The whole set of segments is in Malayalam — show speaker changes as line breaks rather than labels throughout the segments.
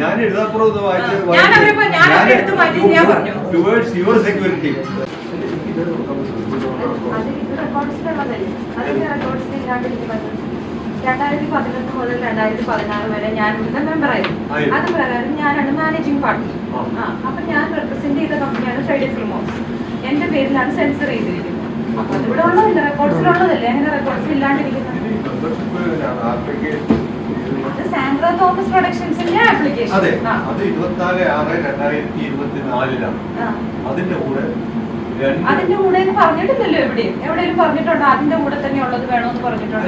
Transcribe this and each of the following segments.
ഞാൻ എഴുതാപ്പുറം ഇത് വായിച്ച്
ഞാൻ അവരെ ഞാൻ അവരെ എടുത്ത് മാറ്റി ഞാൻ പറഞ്ഞു.
Towards your security.
രണ്ടായിരത്തി പതിനെട്ട് മുതൽ രണ്ടായിരത്തി പതിനാറ് വരെ ഞാൻ ഇവിടുത്തെ മെമ്പറായിരുന്നു
ആയിരുന്നു.
അത് പ്രകാരം ഞാനാണ് മാനേജിംഗ് പാർട്ണർ
ആ.
ആ അപ്പൊ ഞാൻ റെപ്രസെന്റ് ചെയ്ത കമ്പനിയാണ് ഫ്രൈഡേ ഫിൽമോസ് എന്റെ പേരിലാണ് സെൻസർ ചെയ്തിരിക്കുന്നത്. അപ്പൊ അതിവിടെ ഉള്ളതല്ലേ? റെക്കോർഡ്സിലുള്ളതല്ലേ അങ്ങനെ റെക്കോർഡ്സിൽ ഇല്ലാണ്ടിരിക്കുന്നത്. സാൻഡ്ര തോമസ് പ്രൊഡക്ഷൻസിന്റെ ആപ്ലിക്കേഷൻ
അതെ അത് ഇരുപത്തിനാല് ആറ് രണ്ടായിരത്തി ഇരുപത്തിനാലിലാണ്. അതിന്റെ കൂടെ
അതിന്റെ കൂടെ പറഞ്ഞിട്ടില്ലല്ലോ എവിടെയും. എവിടെയും പറഞ്ഞിട്ടുണ്ടോ? അതിന്റെ കൂടെ തന്നെ ഉള്ളത് വേണമെന്ന് പറഞ്ഞിട്ടുണ്ടോ?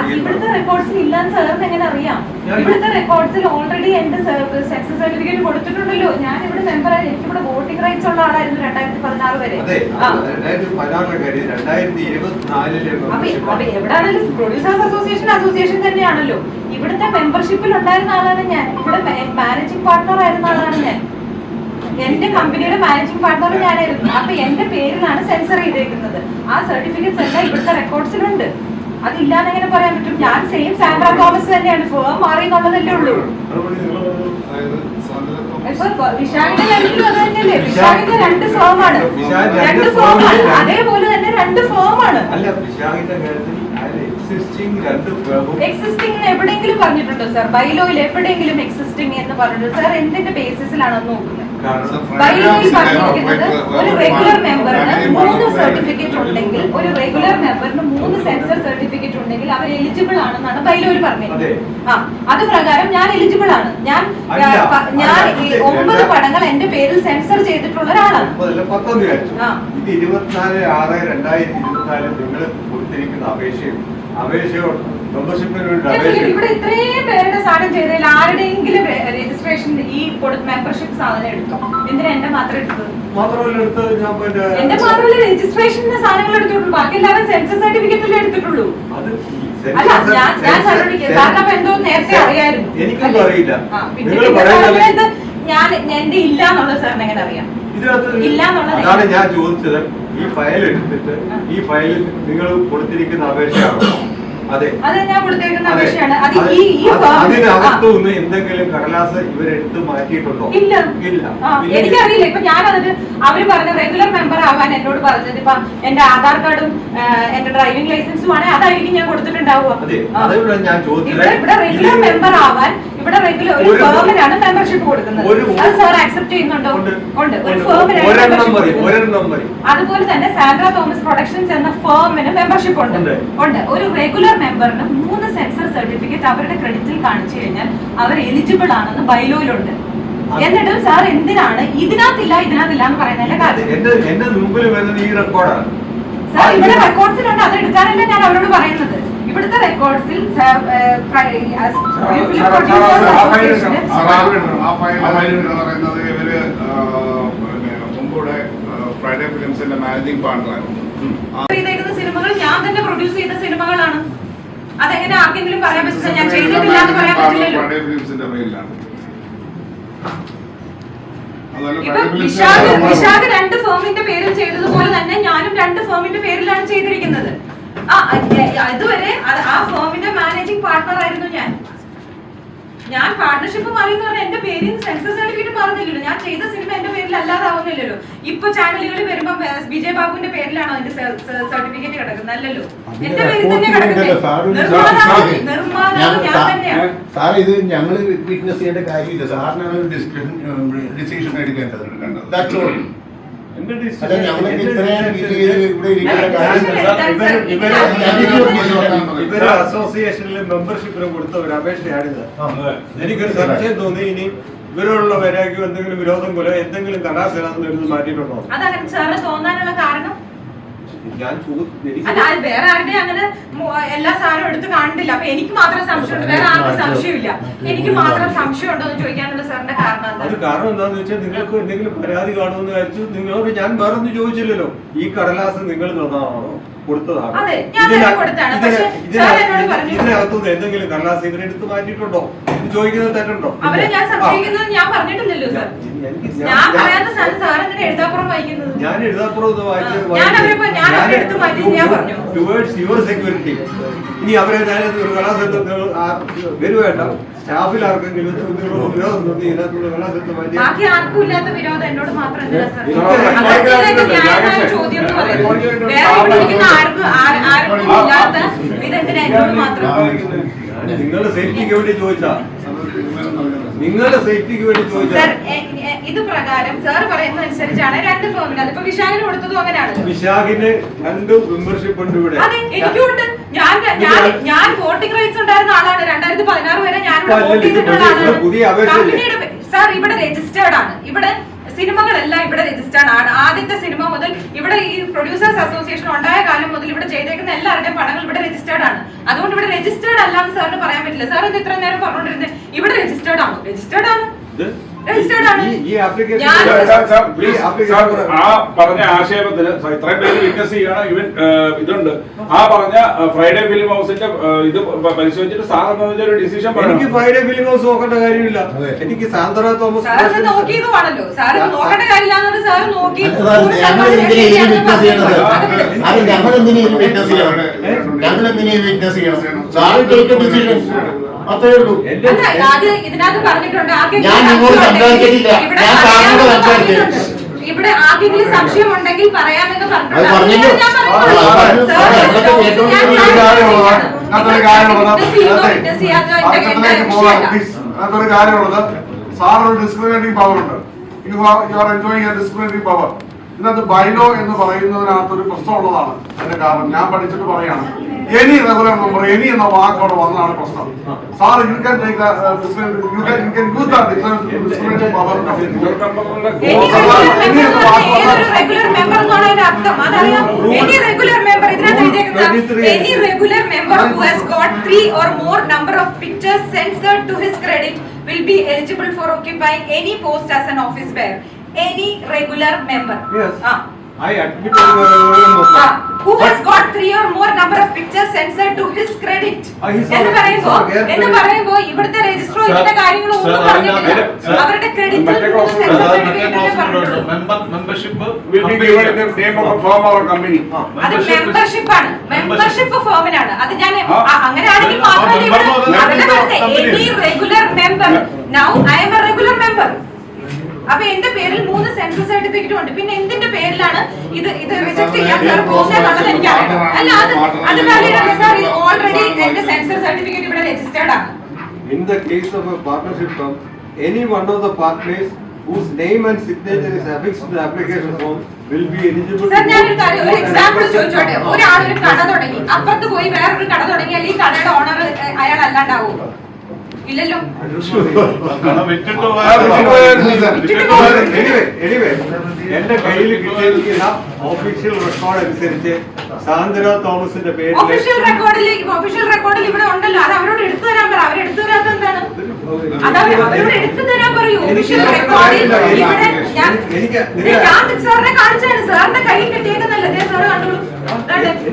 അല്ല, ഇവിടുത്തെ റെക്കോർഡ്സിൽ
ഇല്ലാന്ന് സാറിന് എങ്ങനെ അറിയാം? ഇവിടുത്തെ റെക്കോർഡ്സിൽ ഓൾറെഡി എന്റെ സെക്സ് സർട്ടിഫിക്കറ്റ് കൊടുത്തിട്ടുണ്ടല്ലോ. ഞാൻ ഇവിടെ മെമ്പറായി എനിക്ക് ഇവിടെ വോട്ടിംഗ് റൈറ്റ്സ് ഉള്ള ആളായിരുന്നു രണ്ടായിരത്തി പതിനാറ് വരെ. അപ്പൊ എവിടെയാണെങ്കിലും പ്രൊഡ്യൂസേഴ്സ് അസോസിയേഷൻ അസോസിയേഷൻ തന്നെയാണല്ലോ. ഇവിടുത്തെ മെമ്പർഷിപ്പിൽ ഉണ്ടായിരുന്ന ആളാണ് ഞാൻ. ഇവിടെ മാനേജിംഗ് പാർട്ണർ ആയിരുന്ന ആളാണ് ഞാൻ. എന്റെ കമ്പനിയുടെ മാനേജിംഗ് പാർട്ണർ ഞാനായിരുന്നു. അപ്പൊ എന്റെ പേരിലാണ് സെൻസർ ചെയ്തേക്കുന്നത്. ആ സർട്ടിഫിക്കറ്റ്സ് എല്ലാം ഇവിടുത്തെ റെക്കോർഡ്സിലുണ്ട് അതില്ലാന്ന് എങ്ങനെ പറയാൻ പറ്റും? ഞാൻ സെയിം സാൻഡ്ര തോമസ് തന്നെയാണ്. ഫേം മാറി എന്നുള്ളതല്ലേ ഉള്ളൂ. ഇപ്പൊ വിശാഖിന്റെ കാര്യത്തിലും അത് തന്നെയല്ലേ? വിശാഖിന്റെ രണ്ട് ഫേമാണ്
രണ്ട്
ഫേമാണ്. അതേപോലെ തന്നെ രണ്ട് ഫേമാണ്
എക്സിസ്റ്റിംഗ്
എവിടെയെങ്കിലും പറഞ്ഞിട്ടുണ്ടോ സാർ ബൈലോയിൽ എവിടെയെങ്കിലും എക്സിസ്റ്റിംഗ് എന്ന് പറഞ്ഞിട്ടുണ്ടോ? സാർ എന്തിന്റെ ബേസിസിലാണ് നോക്കുന്നത്? ബൈലോയിൽ പറഞ്ഞിരിക്കുന്നത് ഒരു റെഗുലർ മെമ്പറിന് മൂന്ന് സർട്ടിഫിക്കറ്റ് ഉണ്ടെങ്കിൽ ഒരു റെഗുലർ മെമ്പറിന് മൂന്ന് സെൻസർ സർട്ടിഫിക്കറ്റ് ഉണ്ടെങ്കിൽ അവർ എലിജിബിൾ ആണെന്നാണ് ബൈലോയിൽ
പറഞ്ഞത്.
ആ അത് പ്രകാരം ഞാൻ എലിജിബിൾ ആണ്. ഞാൻ ഞാൻ ഈ ഒമ്പത് പടങ്ങൾ എന്റെ പേരിൽ സെൻസർ ചെയ്തിട്ടുള്ള ഒരാളാണ്.
ഇരുപത്തിനാല് ആറ് രണ്ടായിരത്തി ഇരുപത്തിനാല് നിങ്ങൾ കൊടുത്തിരിക്കുന്ന അപേക്ഷയും അപേക്ഷയോ അപേക്ഷ
ഇവിടെ ഇത്രയും പേരുടെ സാധനം ചെയ്തതിൽ ആരുടെയെങ്കിലും രജിസ്ട്രേഷൻ ഈ മെമ്പർഷിപ്പ് സാധനം എടുത്തോ? എന്തിനാ എന്റെ മാത്രം എടുത്തത്? എന്റെ മാത്രമല്ല രജിസ്ട്രേഷന്റെ സാധനങ്ങൾ എടുത്തിട്ടുള്ളൂ. ബാക്കി എല്ലാവരും സെൻസസ് സർട്ടിഫിക്കറ്റ് എടുത്തിട്ടുള്ളൂ.
അത്
അല്ല ഞാൻ ഞാൻ സാറിനോട് സാറിന് അപ്പൊ എന്തോ നേരത്തെ അറിയായിരുന്നു.
എനിക്കൊന്നും അറിയില്ല.
ഞാൻ എന്റെ ഇല്ല എന്നുള്ളത് സാറിന് എങ്ങനെ അറിയാം?
അതാണ് ഞാൻ ചോദിച്ചത്. ഈ ഫയൽ എടുത്തിട്ട് ഈ ഫയലിൽ നിങ്ങൾ കൊടുത്തിരിക്കുന്ന അപേക്ഷയാണോ? അതെ.
അത് ഞാൻ കൊടുത്തേക്കുന്ന
അതെ.
അത്
അത്
ഈ ഈ
അത്
firm-
അതിനകത്ത്
ആ.
നിന്ന് എന്തെങ്കിലും കടലാസ് ഇവരെടുത്ത് മാറ്റിയിട്ടുണ്ടോ?
ഇല്ല.
ഇല്ല.
എനിക്കറിയില്ല. ഇപ്പൊ ഞാൻ അതിന് അവർ പറഞ്ഞ റെഗുലർ മെമ്പർ ആവാൻ എന്നോട് പറഞ്ഞത്. ഇപ്പൊ എന്റെ ആധാർ കാർഡും എന്റെ ഡ്രൈവിംഗ് ലൈസൻസും ആണ്. അതായിരിക്കും ഞാൻ കൊടുത്തിട്ടുണ്ടാവുക. ഇവിടെ റെഗുലർ മെമ്പർ ആവാൻ ഇവിടെ റെഗുലർ ഒരു ഫേമിനാണ് മെമ്പർഷിപ്പ് കൊടുക്കുന്നത്. അത് സാർ ആക്സെപ്റ്റ് ചെയ്യുന്നുണ്ടോ?
ഉണ്ട്.
ഒരു. ഫേമിനാണ് അതുപോലെ തന്നെ സാൻഡ്ര തോമസ് പ്രൊഡക്ഷൻസ് എന്ന ഫേമിന് മെമ്പർഷിപ്പ് ഉണ്ട്.
ഉണ്ട്.
ഒരു റെഗുലർ മെമ്പറിന് മൂന്ന് സെൻസർ സർട്ടിഫിക്കറ്റ് അവരുടെ ക്രെഡിറ്റിൽ കാണിച്ചു കഴിഞ്ഞാൽ അവർ എലിജിബിൾ ആണെന്ന് ബൈലോയിലുണ്ട്. എന്നിട്ടും സാർ എന്തിനാണ് ഇതിനകത്തില്ല ഇതിനകത്തില്ല എന്ന് പറയുന്നതിന്റെ കാര്യം? സാർ ഇവിടെ റെക്കോർഡ്സിലുണ്ട് അത് എടുക്കാനല്ല ഞാൻ അവരോട് പറയുന്നത്? ഇവിടുത്തെ റെക്കോർഡ്സിൽ
പറയുന്നത് ഇവർ ആ, മുമ്പൂടെ ഫ്രൈഡേ ഫിലിംസിന്റെ മാനേജിംഗ് പാർട്ണറായിരുന്നു
ചെയ്തേക്കുന്ന സിനിമകൾ ഞാൻ തന്നെ പ്രൊഡ്യൂസ് ചെയ്ത സിനിമകളാണ് അതെങ്ങനെ ആർക്കെങ്കിലും പറയാൻ പറ്റില്ല ഞാൻ ചെയ്തിട്ടില്ല എന്ന് പറയാൻ പറ്റില്ലല്ലോ വിശാഖ് രണ്ട് ഫേമിന്റെ പേരിൽ ചെയ്തതുപോലെ തന്നെ ഞാനും രണ്ട് ഫേമിന്റെ പേരിലാണ് ചെയ്തിരിക്കുന്നത് ആ അ- എ- ആ ഫേമിന്റെ മാനേജിംഗ് പാർട്ണർ ആയിരുന്നു ഞാൻ. ഞാൻ പാർട്ണർഷിപ്പ് മാറി എന്ന് പറഞ്ഞാൽ എന്റെ പേരിൽ സെൻസസ് സർട്ടിഫിക്കറ്റ് പറഞ്ഞില്ലല്ലോ. ഞാൻ ചെയ്ത സിനിമ എന്റെ പേരിൽ അല്ലാതാവുന്നില്ലല്ലോ. ഇപ്പൊ ചാനലുകളിൽ വരുമ്പോ വിജയ് ബാബുവിന്റെ പേരിലാണോ അതിന്റെ സർട്ടിഫിക്കറ്റ് കിടക്കുന്നത്? അല്ലല്ലോ. എന്റെ പേരിൽ തന്നെ കിടക്കുന്നത്. നിർമ്മാതാവ് ഞാൻ തന്നെയാണ്
സാർ ഇത് ഞങ്ങൾ വിറ്റ്നസ് ചെയ്യേണ്ട കാര്യമില്ല. സാറിനാണ് ഒരു ഡിസിഷൻ എടുക്കേണ്ടത്. ഇവർ ഇവർ
ഞാൻ-
ഇവർ അസോസിയേഷനിൽ മെമ്പർഷിപ്പിന് കൊടുത്ത ഒരു അപേക്ഷയാണിത് എനിക്കൊരു സംശയം തോന്നി ഇനി ഇവരോടുള്ള വരായ്ക്കും എന്തെങ്കിലും വിരോധം പോലെ എന്തെങ്കിലും കലാശലാന്ന് എടുത്ത് മാറ്റിയിട്ടുണ്ടോ
അതങ്ങനെ സാറിന് തോന്നാനുള്ള കാരണം
ഞാൻ
വേറെ ആരുടെ അങ്ങനെ എല്ലാ സാധനവും എടുത്ത് കാണുന്നില്ല. അപ്പൊ എനിക്ക് മാത്രം സംശയമുണ്ട്. വേറെ ആർക്കും സംശയമില്ല. എനിക്ക് മാത്രം സംശയം ഉണ്ടോ എന്ന് ചോദിക്കാനുള്ള സാറിന്റെ കാരണം
അത് കാരണം എന്താന്ന് വെച്ചാൽ നിങ്ങൾക്ക് എന്തെങ്കിലും പരാതി കാണുമെന്ന് വിചാരിച്ചു നിങ്ങളോട് ഞാൻ വേറൊന്നും ചോദിച്ചില്ലല്ലോ. ഈ കടലാസ് നിങ്ങൾ തന്നതാണോ കൊടുത്തതാണോ.
അതെ, ഞാൻ കൊടുത്തതാണ്. പക്ഷേ
ഇതിന-
സാർ പറഞ്ഞു.
ഇതിനകത്തുനിന്ന് എന്തെങ്കിലും കടലാസ് ഇവരെടുത്ത് മാറ്റിയിട്ടുണ്ടോ? ചോദിക്കുന്നത് തെറ്റുണ്ടോ?
അവരെ ഞാൻ. സംശയിക്കുന്നത് ഞാൻ പറഞ്ഞിട്ടില്ലല്ലോ സാർ ഞാൻ പറയാത്ത സാധനം സാർ എന്തിനാ എഴുതാപ്പുറം വായിക്കുന്നത്.
ഞാൻ എഴുതാപ്പുറം ഇത് വായിച്ചു
ഞാൻ അവരെ ഞാൻ അവരെ എടുത്ത് മാറ്റി ഞാൻ പറഞ്ഞു.
ടുവേർഡ്സ് യുവർ സെക്യൂരിറ്റി ഇനി അവരെ ഞാൻ ഒരു കലാസ് വേണ്ട സ്റ്റാഫിൽ ആർക്കെങ്കിലും വിരോധം തോന്നി ഇതിനകത്തുള്ള മാറ്റി
ബാക്കി ആർക്കും ഇല്ലാത്ത വിരോധം എന്നോട് സാർ? ചോദ്യം എന്ന് പറയുന്നത്. വേറെ ഇവിടെ ഇരിക്കുന്ന ആർക്കും ആർക്കും ഇല്ലാത്ത ഇതെന്തിനാ എന്നോട് മാത്രം?
നിങ്ങളുടെ സേഫ്റ്റിക്ക് വേണ്ടി ചോദിച്ചാ. നിങ്ങളുടെ സേഫ്റ്റിക്ക് വേണ്ടി
ചോദിച്ചാൽ ഇത് പ്രകാരം സാർ പറയുന്ന അനുസരിച്ചാണ് രണ്ട് ഫോമിൽ അതിപ്പോ വിശാഖിന് കൊടുത്തതും അങ്ങനെയാണ്.
വിശാഖിന് രണ്ട് മെമ്പർഷിപ്പ് ഉണ്ട് ഇവിടെ.
അതെ എനിക്കുണ്ട്. ഞാൻ ഞാൻ ഞാൻ വോട്ടിംഗ് റൈറ്റ്സ് ഉണ്ടായിരുന്ന ആളാണ്. രണ്ടായിരത്തി പതിനാറ് വരെ ഞാൻ വോട്ട് ചെയ്തിട്ടുള്ള ആളാണ്. സാർ ഇവിടെ രജിസ്റ്റേർഡ് ആണ്. ഇവിടെ സിനിമകളെല്ലാം ഇവിടെ രജിസ്റ്റേർഡ് ആണ്. ആദ്യത്തെ സിനിമ മുതൽ ഇവിടെ ഈ പ്രൊഡ്യൂസേഴ്സ് അസോസിയേഷൻ ഉണ്ടായ കാലം മുതൽ ഇവിടെ ചെയ്തേക്കുന്ന എല്ലാവരുടെയും പടങ്ങൾ ഇവിടെ രജിസ്റ്റേർഡ് ആണ്. അതുകൊണ്ട് ഇവിടെ രജിസ്റ്റേർഡ് അല്ലാന്ന് സാറിന് പറ്റില്ല സാർ ഇത് ഇത്ര നേരം പറഞ്ഞോണ്ടിരുന്നത് ഇവിടെ രജിസ്റ്റേർഡ് ആണോ. രജിസ്റ്റേർഡ് ആണ്.
ആ പറഞ്ഞ ആക്ഷേപത്തിന് ഇത്രയും പേര് വിറ്റ്നസ് ചെയ്യണം ഇവൻ ഇതുണ്ട്. ആ പറഞ്ഞ ഫ്രൈഡേ ഫിലിം ഹൗസിന്റെ ഇത് പരിശോധിച്ചിട്ട് സാർ എന്ന ഒരു ഡിസിഷൻ
എനിക്ക് ഫ്രൈഡേ ഫിലിം ഹൗസ് നോക്കേണ്ട കാര്യമില്ല. എനിക്ക് സാന്ദ്ര തോമസ്
ഞങ്ങൾ എന്തിനാ വിറ്റ്നസ് ചെയ്യണത്? അത് ഞങ്ങൾ എന്തിനാ ഇതിന് വിറ്റ്നസ് ചെയ്യണം ഞങ്ങൾ എന്തിനാ വിറ്റ്നസ് ചെയ്യണം സാറ് ടേക്ക് ഡിസിഷൻ അത്രേ ഉള്ളൂ ഞാൻ നിങ്ങളോട്
സംശയം
സംസാരിച്ചിട്ടില്ല.
ഉണ്ടെങ്കിൽ
ഞാൻ സാറിനോട്
പറയാമെന്ന്
സംസാരിച്ചു.
ഇവിടെ ആർക്കെങ്കിലും സംശയം ഉണ്ടെങ്കിൽ പറയാമെന്ന്
പറഞ്ഞു.
ഡിസ്ക്രിമിനേറ്റിംഗ് പവർ ഉണ്ട് you are enjoying discriminating power ഇന്നത് ബൈലോ എന്ന് പറയുന്നതിനകത്ത് ഒരു പ്രശ്നം ഉള്ളതാണ് അതിന്റെ കാരണം ഞാൻ പഠിച്ചിട്ട് പറയാണ്. എനി റെഗുലർ നമ്പർ എനി എന്ന വാക്കോട് അവിടെ വന്നതാണ് പ്രശ്നം. Sir you can take you can use
our difference Will be eligible for occupying any post as an office bearer. Any regular member.
Yes.
ആ.
I admit
ആ.
you
Who has got three or more number of pictures censored to his credit.
Sir-
എന്ന് പറയുമ്പോ എന്ന് പറയുമ്പോ ഇവിടുത്തെ രജിസ്റ്ററോ ഇതിന്റെ കാര്യങ്ങളോ ഒന്നും പറഞ്ഞിട്ടില്ല അവരുടെ credit
member
a a company.
അത് മെമ്പർഷിപ്പ് ആണ് മെമ്പർഷിപ്പ് ഫോമിനാണ് അത് ഞാൻ.
ആ,
അങ്ങനെയാണെങ്കിൽ മാത്രമല്ല ഇവിടെ അതല്ല പറഞ്ഞെ, any regular member now I am a regular member അപ്പൊ എന്റെ പേരിൽ മൂന്ന് സെൻസർ സർട്ടിഫിക്കറ്റ് ഉണ്ട്. പിന്നെ എന്തിന്റെ പേരിലാണ് ഇത് ഇത് റിജക്ട് ചെയ്യാൻ സാർ പോകുന്നത് എനിക്ക് അറിയണം. അല്ല അത് അത് വാലിഡാണ് സാർ ഓൾറെഡി എന്റെ സെൻസർ സർട്ടിഫിക്കറ്റ് ഇവിടെ രജിസ്റ്റേർഡ് ആണ്.
In the case of a partnership firm, any one of the partners whose name and signature is affixed to the application form will be eligible
Sir,
to
ഞാനൊരു കാര്യം ഒരു. എക്സാമ്പിൾ ചോദിച്ചോട്ടെ. ഒരാൾ ഒരു കട തുടങ്ങി. അപ്പുറത്ത് പോയി വേറൊരു കട തുടങ്ങിയാൽ ഈ കടയുടെ ഓണർ അയാൾ അല്ലാണ്ടാവോ. ഇല്ലല്ലോ.
എന്റെ കയ്യിൽ കിട്ടിയിരിക്കുന്ന ഒഫീഷ്യൽ റെക്കോർഡ് അനുസരിച്ച് സാന്ദ്ര തോമസിന്റെ പേര്
ഒഫീഷ്യൽ റെക്കോർഡിൽ ഒഫീഷ്യൽ റെക്കോർഡിൽ ഇവിടെ ഉണ്ടല്ലോ. അത് അവരോട് എടുത്തു തരാൻ പറ. അവർ എടുത്തു തരാത്ത എന്താണ്? അത് അവരോട് എടുത്തു തരാൻ പറയൂ. ഒഫീഷ്യൽ റെക്കോർഡിൽ ഇവിടെ ഞാൻ സാറിനെ കാണിച്ചാണ്. സാറിന്റെ കയ്യിൽ കിട്ടിയേക്കുന്നല്ല സാറ് കണ്ടോളൂ.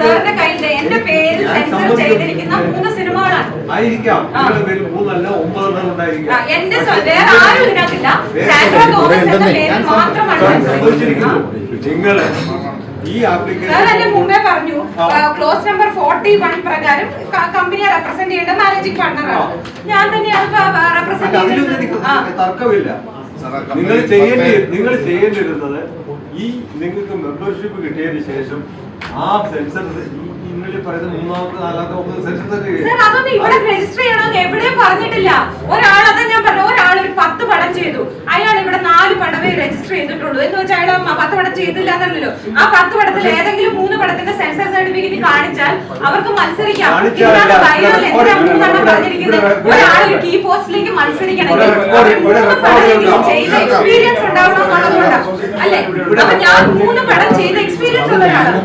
സാറിന്റെ എന്റെ പേരിൽ സെൻസർ ചെയ്തിരിക്കുന്ന മൂന്ന് സിനിമകളാണ്.
ആയിരിക്കാം. നിങ്ങളുടെ പേരിൽ മൂന്നല്ല ഒമ്പതെണ്ണം ഉണ്ടായിരിക്കാം.
എന്റെ വേറെ ആരും ഇതിനകത്തില്ല. സാൻഡ്രോ തോമസ് എന്ന പേരിൽ മാത്രമാണ്
ഈ ആപ്ലിക്കേഷൻ
മുമ്പേ പറഞ്ഞു ക്ലോസ് നമ്പർ ഫോർട്ടി വൺ പ്രകാരം കമ്പനിയെ റെപ്രസെന്റ് ചെയ്യേണ്ട മാനേജിംഗ് പാർട്ണറാണ് ഞാൻ തന്നെയാണ് റെപ്രസെന്റ്
തർക്കമില്ല. നിങ്ങൾ ചെയ്യേണ്ടി നിങ്ങൾ ചെയ്യേണ്ടിരുന്നത് ഈ നിങ്ങൾക്ക് മെമ്പർഷിപ്പ് കിട്ടിയതിന് ശേഷം ആ സെൻസർ
രജിസ്റ്റർ ചെയ്യണമെന്ന് എവിടെയും പറഞ്ഞിട്ടില്ല. ഒരാൾ അതാ ഞാൻ പറഞ്ഞു ഒരാൾ ഒരു പത്ത് പടം ചെയ്തു. അയാൾ ഇവിടെ നാല് പടമേ രജിസ്റ്റർ ചെയ്തിട്ടുള്ളൂ. എന്ന് വെച്ചാൽ അയാൾ പത്ത് പടം ചെയ്തില്ല എന്നല്ലോ ആ പത്ത് പടത്തിൽ ഏതെങ്കിലും മൂന്ന് പടത്തിന്റെ സെൻസർ സർട്ടിഫിക്കറ്റ് കാണിച്ചാൽ അവർക്ക് മത്സരിക്കാം. ഒരാൾ ഒരു കീ പോസ്റ്റിലേക്ക് മത്സരിക്കണമെങ്കിൽ. ചെയ്ത എക്സ്പീരിയൻസ് ഉണ്ടാവണം എന്നുള്ളതുകൊണ്ടാണ് അല്ലേ? അപ്പൊ ഞാൻ മൂന്ന് പടം ചെയ്ത എക്സ്പീരിയൻസ് ഉള്ള ഒരാളാണ്.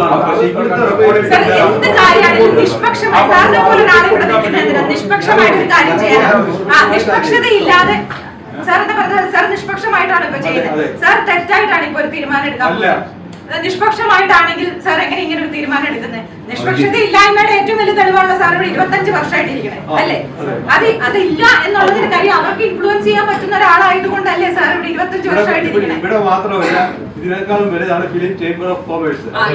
എന്ത് കാര്യമാണെങ്കിലും നിഷ്പക്ഷമായി സാറിനെ പോലെ ഒരാൾ ഇവിടെ നിൽക്കുന്നത് എന്തിനാ നിഷ്പക്ഷമായിട്ട് ഒരു കാര്യം ചെയ്യാനാണ് ആ നിഷ്പക്ഷതയില്ലാതെ സാർ പറഞ്ഞത്? സാർ നിഷ്പക്ഷമായിട്ടാണ് ഇപ്പൊ ചെയ്യുന്നത്. സാർ തെറ്റായിട്ടാണ് ഇപ്പൊ ഒരു തീരുമാനം എടുക്കാൻ
അല്ല.
നിഷ്പക്ഷമായിട്ടാണെങ്കിൽ സാർ എങ്ങനെ ഇങ്ങനെ ഒരു തീരുമാനം എടുക്കുന്നത്? നിഷ്പക്ഷത ഇല്ലായ്മയുടെ ഏറ്റവും വലിയ തെളിവാണ് സാർ ഇവിടെ ഇരുപത്തഞ്ച് വർഷമായിട്ട് ഇരിക്കണേ അല്ലേ?
അത്.
അതില്ല എന്നുള്ളതിന് കാര്യം അവർക്ക് ഇൻഫ്ലുവൻസ് ചെയ്യാൻ പറ്റുന്ന ഒരാളായതുകൊണ്ടല്ലേ സാർ ഇവിടെ ഇരുപത്തഞ്ച് വർഷമായിട്ട് ഇരിക്കണേ
ഇതിനേക്കാളും വലുതാണ് ഫിലിം ചേംബർ ഓഫ് കോമേഴ്സ്
ആ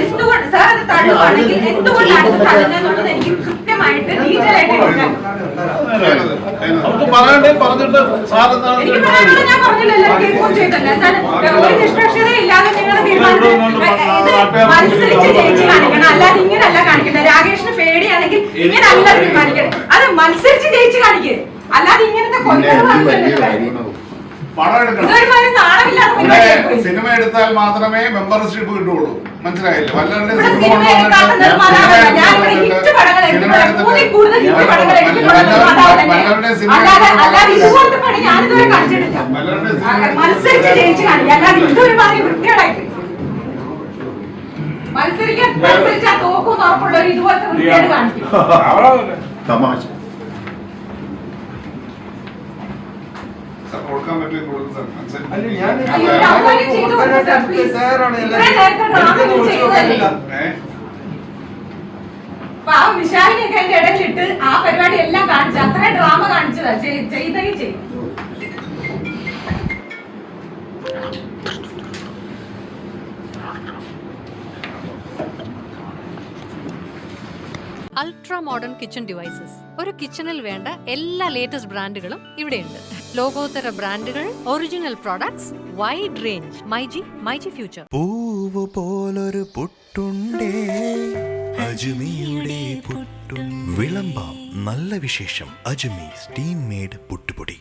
എന്തുകൊണ്ട് സാർ അത് തള്ളുവാണെങ്കിൽ എന്തുകൊണ്ടാണ് തള്ളുന്നതെന്നുള്ളത് എനിക്ക് കൃത്യമായിട്ട് ഡീറ്റെയിൽ ആയിട്ട്
നമുക്ക് പറയണ്ടേ പറഞ്ഞിട്ട്
രാകേഷിന് പേടിയാണെങ്കിൽ ഇങ്ങനല്ല തീരുമാനിക്കണം അത് മത്സരിച്ച് ജയിച്ച് കാണിക്കുക അല്ലാതെ ഇങ്ങനത്തെ.
സിനിമ എടുത്താൽ മാത്രമേ മെമ്പർഷിപ്പ് കിട്ടുള്ളൂ മനസ്സിലായില്ലേ? വല്ലാണ്ട്
ഇവിടെ
സിനിമ
മത്സരിച്ച് ജയിച്ച് കാണിക്കുക അല്ലാതെ ഇതൊരുമാതിരി വൃത്തികേടായി പോയി. മത്സരിക്കാൻ മത്സരിച്ചാൽ തോക്കും ഉറപ്പുള്ളവർ ഇതുപോലത്തെ വൃത്തികേട് കാണിക്കും
തമാശ
കൊടുക്കാൻ പറ്റില്ല കൊടുക്കും സാർ
അല്ല, ഞാൻ
അയ്യോ, ഒരു അവമാനം ചെയ്തു കൊടുക്കൂ സാർ, please. ഇത്രയും നേരത്തെ ഡ്രാമ നിങ്ങൾ ചെയ്തതല്ലേ? പാവം വിശാലിനെയൊക്കെ അതിന്റെ ഇടയിലിട്ട് ആ പരിപാടി എല്ലാം കാണിച്ചു അത്ര ഡ്രാമ കാണിച്ചതാ. ചെയ്- ചെയ്തേ. ചെയ്യും
അൾട്രാ മോഡേൺ കിച്ചൺ ഡിവൈസസ് ഒരു കിച്ചണിൽ വേണ്ട എല്ലാ ലേറ്റസ്റ്റ് ബ്രാൻഡുകളും ഇവിടെയുണ്ട്. ലോകോത്തര ബ്രാൻഡുകൾ original products wide range myG myG future
പൂവ് പോലൊരു പുട്ടുണ്ടേ. അജ്മിയുടെ പുട്ടും. വിളമ്പാം നല്ല വിശേഷം. അജ്മി സ്റ്റീം മേഡ് പുട്ടുപൊടി.